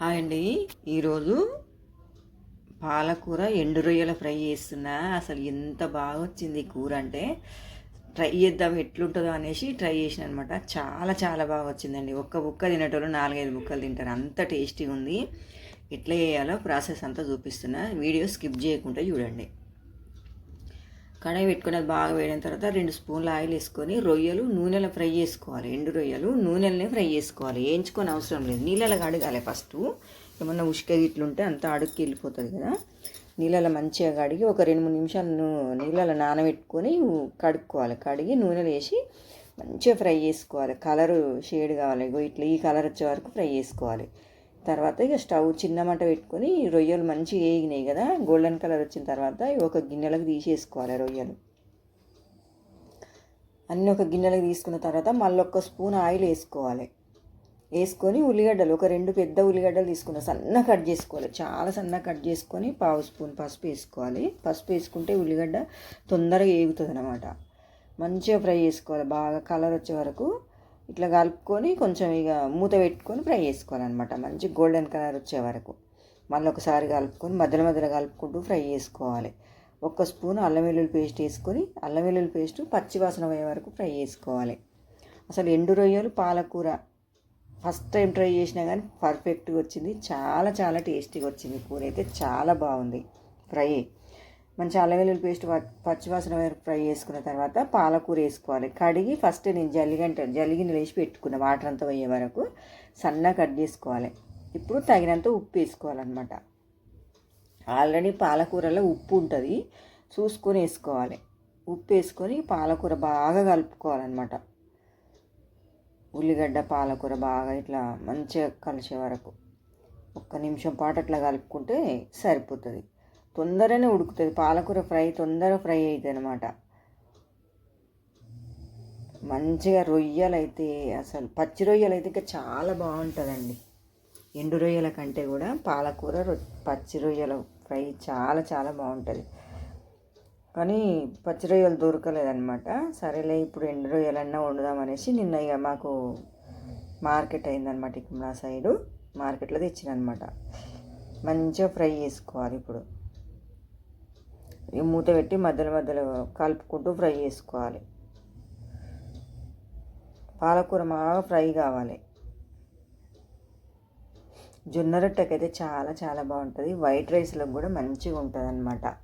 Hi అండి. ఈరోజు పాలకూర ఎండు రొయ్యల ఫ్రై చేస్తున్నా. అసలు ఎంత బాగా వచ్చింది ఈ కూర అంటే ట్రై చేద్దాం ఎట్లుంటుందో అనేసి ట్రై చేసిన అనమాట చాలా చాలా బాగా వచ్చిందండి ఒక్క బుక్క తినేటోళ్ళు నాలుగైదు బుక్కలు తింటారు. అంత టేస్టీగా ఉంది ఎట్లా చేయాలో ప్రాసెస్ అంతా చూపిస్తున్నా. వీడియో స్కిప్ చేయకుండా చూడండి. కడాయి పెట్టుకుని అది బాగా వేడిన తర్వాత రెండు స్పూన్ల ఆయిల్ వేసుకొని రొయ్యలు నూనెలో ఫ్రై చేసుకోవాలి. ఎండు రొయ్యలు నూనెలనే ఫ్రై చేసుకోవాలి. వేయించుకొని అవసరం లేదు. నీళ్ళలో కడగాలి ఫస్ట్. ఏమన్నా ఉష్క ఇట్లుంటే అంత అడుక్కి వెళ్ళిపోతుంది కదా. నీళ్ళలో మంచిగా కడిగి ఒక రెండు మూడు నిమిషాలు నీళ్ళలో నానబెట్టుకొని కడుక్కోవాలి. కడిగి నూనెలో వేసి మంచిగా ఫ్రై చేసుకోవాలి. కలరు షేడ్ కావాలి. ఇగో ఇట్లా ఈ కలర్ వచ్చే వరకు ఫ్రై చేసుకోవాలి. తర్వాత ఇక స్టవ్ చిన్న మంట పెట్టుకొని రొయ్యలు మంచిగా వేగినాయి కదా గోల్డెన్ కలర్ వచ్చిన తర్వాత ఒక గిన్నెలకు తీసేసుకోవాలి రొయ్యలు. అన్నీ ఒక గిన్నెలకు తీసుకున్న తర్వాత మళ్ళీ ఒక స్పూన్ ఆయిల్ వేసుకోవాలి. వేసుకొని ఉల్లిగడ్డలు ఒక రెండు పెద్ద ఉల్లిగడ్డలు తీసుకున్న సన్న కట్ చేసుకోవాలి. చాలా సన్న కట్ చేసుకొని పావు స్పూన్ పసుపు వేసుకోవాలి. పసుపు వేసుకుంటే ఉల్లిగడ్డ తొందరగా వేగుతుంది అనమాట మంచిగా ఫ్రై చేసుకోవాలి. బాగా కలర్ వచ్చే వరకు ఇట్లా కలుపుకొని కొంచెం ఇక మూత పెట్టుకొని ఫ్రై చేసుకోవాలన్నమాట. మంచి గోల్డెన్ కలర్ వచ్చే వరకు. మళ్ళీ ఒకసారి కలుపుకొని మధ్యలో మధ్యలో కలుపుకుంటూ ఫ్రై చేసుకోవాలి. ఒక్క స్పూన్ అల్లం వెల్లుల్లి పేస్ట్ వేసుకొని అల్లం వెల్లుల్లి పేస్ట్ పచ్చి వాసన పోయే వరకు ఫ్రై చేసుకోవాలి. అసలు ఎండు రొయ్యలు పాలకూర ఫస్ట్ టైం ట్రై చేసినా కానీ పర్ఫెక్ట్గా వచ్చింది. చాలా చాలా టేస్టీగా వచ్చింది. కూర అయితే చాలా బాగుంది. ఫ్రై. మంచి అల్లం వెల్లుల్లి పేస్ట్ ప- పచ్చివాసన వరకు ఫ్రై చేసుకున్న తర్వాత పాలకూర వేసుకోవాలి. కడిగి ఫస్ట్ నేను జల్లిగంట జల్లిగిన వేసి పెట్టుకున్న వాటర్ అంతా పోయే వరకు సన్నగా కట్ చేసుకోవాలి. ఇప్పుడు తగినంత ఉప్పు వేసుకోవాలన్నమాట. ఆల్రెడీ పాలకూరలో ఉప్పు ఉంటుంది చూసుకొని వేసుకోవాలి. ఉప్పు వేసుకొని పాలకూర బాగా కలుపుకోవాలన్నమాట. ఉల్లిగడ్డ పాలకూర బాగా ఇట్లా మంచిగా కలిసే వరకు. ఒక్క నిమిషం పాటు అట్లా కలుపుకుంటే సరిపోతుంది. తొందరనే ఉడుకుతుంది. పాలకూర ఫ్రై తొందరగా ఫ్రై అవుతుంది అనమాట మంచిగా రొయ్యలు అయితే అసలు పచ్చి రొయ్యలు అయితే ఇంకా చాలా బాగుంటుందండి. ఎండు రొయ్యల కంటే కూడా పాలకూర రొ పచ్చి రొయ్యల ఫ్రై చాలా చాలా బాగుంటుంది. కానీ పచ్చి రొయ్యలు దొరకలేదన్నమాట. సరేలే ఇప్పుడు ఎండు రొయ్యలన్నా వండుదామనేసి నిన్న ఇక మాకు మార్కెట్ అయిందనమాట ఇక్కడ నా సైడు. మార్కెట్లో తెచ్చిన అనమాట మంచిగా ఫ్రై చేసుకోవాలి ఇప్పుడు. మూత పెట్టి మధ్యలో మధ్యలో కలుపుకుంటూ ఫ్రై చేసుకోవాలి. పాలకూర బాగా ఫ్రై కావాలి. జొన్న రొట్టెకైతే చాలా చాలా బాగుంటుంది. వైట్ రైస్లో కూడా మంచిగా ఉంటుంది అనమాట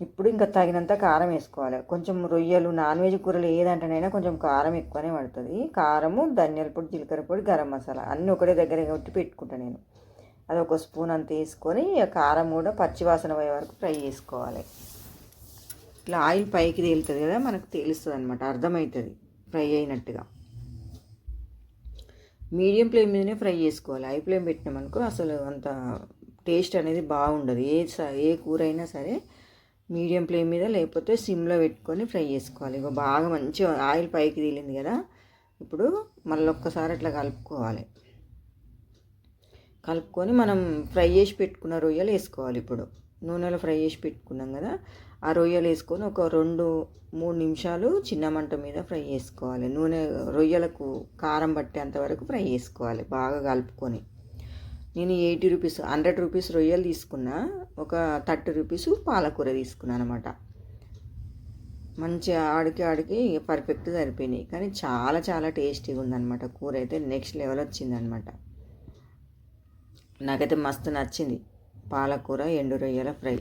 ఇప్పుడు ఇంకా తగినంత కారం వేసుకోవాలి. కొంచెం రొయ్యలు నాన్ వెజ్ కూరలు ఏదంటేనైనా కొంచెం కారం ఎక్కువనే పడుతుంది. కారము ధనియాల పొడి జీలకర్ర పొడి గరం మసాలా అన్నీ ఒకటే దగ్గర కొట్టి పెట్టుకుంటాను నేను. అది ఒక స్పూన్ అంత వేసుకొని కారం కూడా పచ్చివాసన పోయే వరకు ఫ్రై చేసుకోవాలి. ఇట్లా ఆయిల్ పైకి తేలుతుంది కదా మనకు తెలుస్తుంది అనమాట అర్థమవుతుంది ఫ్రై అయినట్టుగా. మీడియం ఫ్లేమ్ మీదనే ఫ్రై చేసుకోవాలి. హై ఫ్లేమ్ పెట్టినామనుకో అసలు అంత టేస్ట్ అనేది బాగుండదు. ఏ స- ఏ కూర అయినా సరే మీడియం ఫ్లేమ్ మీద లేకపోతే సిమ్లో పెట్టుకొని ఫ్రై చేసుకోవాలి. ఇక బాగా మంచిగా ఆయిల్ పైకి తేలింది కదా ఇప్పుడు మళ్ళీ ఒక్కసారి అట్లా కలుపుకోవాలి. కలుపుకొని మనం ఫ్రై చేసి పెట్టుకున్న రొయ్యలు వేసుకోవాలి ఇప్పుడు. నూనెలో ఫ్రై చేసి పెట్టుకున్నాం కదా ఆ రొయ్యలు వేసుకొని ఒక రెండు మూడు నిమిషాలు చిన్న మంట మీద ఫ్రై చేసుకోవాలి. నూనె రొయ్యలకు కారం పట్టేంత వరకు ఫ్రై చేసుకోవాలి బాగా కలుపుకొని. నేను ఎయిటీ రూపీస్ హండ్రెడ్ రూపీస్ రొయ్యలు తీసుకున్నా ఒక థర్టీ రూపీస్ పాలకూర తీసుకున్నాను అనమాట మంచిగా ఆడికి ఆడికి పర్ఫెక్ట్ సరిపోయినాయి. కానీ చాలా చాలా టేస్టీగా ఉందన్నమాట కూర అయితే నెక్స్ట్ లెవెల్ వచ్చిందనమాట నాకైతే మస్తు నచ్చింది. పాలకూర ఎండు రొయ్యల ఫ్రై.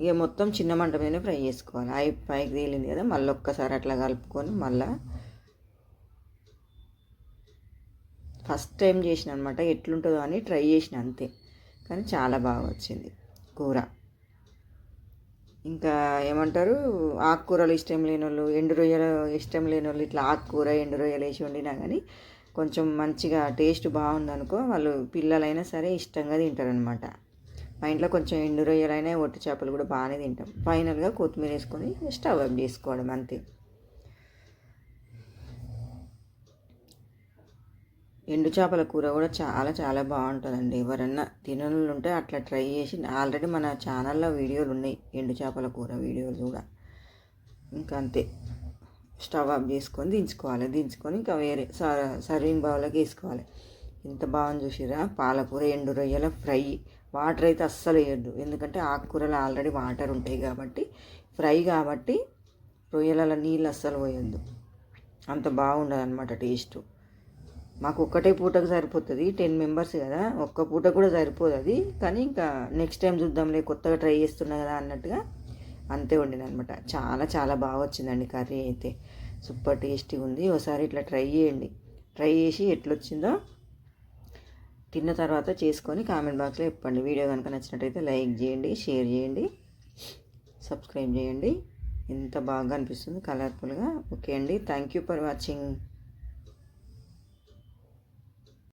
ఇక మొత్తం చిన్న మంట మీదనే ఫ్రై చేసుకోవాలి. అవి పైకి తేలింది కదా మళ్ళీ ఒక్కసారి అట్లా కలుపుకొని మళ్ళీ ఫస్ట్ టైం చేసిన అనమాట ఎట్లుంటుందో అని ట్రై చేసిన అంతే. కానీ చాలా బాగా వచ్చింది కూర. ఇంకా ఏమంటారు ఆకుకూరలు ఇష్టం లేని వాళ్ళు ఎండు రొయ్యలు ఇష్టం లేని వాళ్ళు ఇట్లా ఆకుకూర ఎండు రొయ్యలు వేసి వండినా కానీ కొంచెం మంచిగా టేస్ట్ బాగుందనుకో వాళ్ళు పిల్లలైనా సరే ఇష్టంగా తింటారనమాట మా ఇంట్లో కొంచెం ఎండు రొయ్యలైనా ఒట్టి చేపలు కూడా బాగానే తింటాం. ఫైనల్గా కొత్తిమీర వేసుకొని స్టవ్ ఆఫ్ చేసుకోవడం అంతే. ఎండు చేపల కూర కూడా చాలా చాలా బాగుంటుందండి. ఎవరన్నా తినలు ఉంటే అట్లా ట్రై చేసి ఆల్రెడీ మన ఛానల్లో వీడియోలు ఉన్నాయి. ఎండు చేపల కూర వీడియోలు కూడా. ఇంకా అంతే. స్టవ్ ఆఫ్ చేసుకొని దించుకోవాలి. దించుకొని ఇంకా వేరే స- సర్వింగ్ బౌల్లోకి వేసుకోవాలి. ఇంత బాగుంది చూసిరా పాలకూర ఎండు రొయ్యల ఫ్రై. వాటర్ అయితే అస్సలు వేయద్దు. ఎందుకంటే ఆకుకూరలు ఆల్రెడీ వాటర్ ఉంటాయి కాబట్టి ఫ్రై కాబట్టి రొయ్యల నీళ్ళు అస్సలు పోయొద్దు. అంత బాగుండదు అనమాట టేస్ట్. మాకు ఒక్కటే పూటకు సరిపోతుంది. టెన్ మెంబర్స్ కదా. ఒక్క పూట కూడా సరిపోదు అది. కానీ ఇంకా నెక్స్ట్ టైం చూద్దాంలే కొత్తగా ట్రై చేస్తున్నా కదా అన్నట్టుగా అంతే వండిన అనమాట చాలా చాలా బాగా వచ్చిందండి కర్రీ అయితే. సూపర్ టేస్టీ ఉంది. ఒకసారి ఇట్లా ట్రై చేయండి. ట్రై చేసి ఎట్లొచ్చిందో తిన్న తర్వాత చేసుకొని కామెంట్ బాక్స్లో చెప్పండి. వీడియో కనుక నచ్చినట్టయితే లైక్ చేయండి షేర్ చేయండి సబ్స్క్రైబ్ చేయండి. ఎంత బాగా అనిపిస్తుంది కలర్ఫుల్గా. ఓకే అండి. Thank you for watching.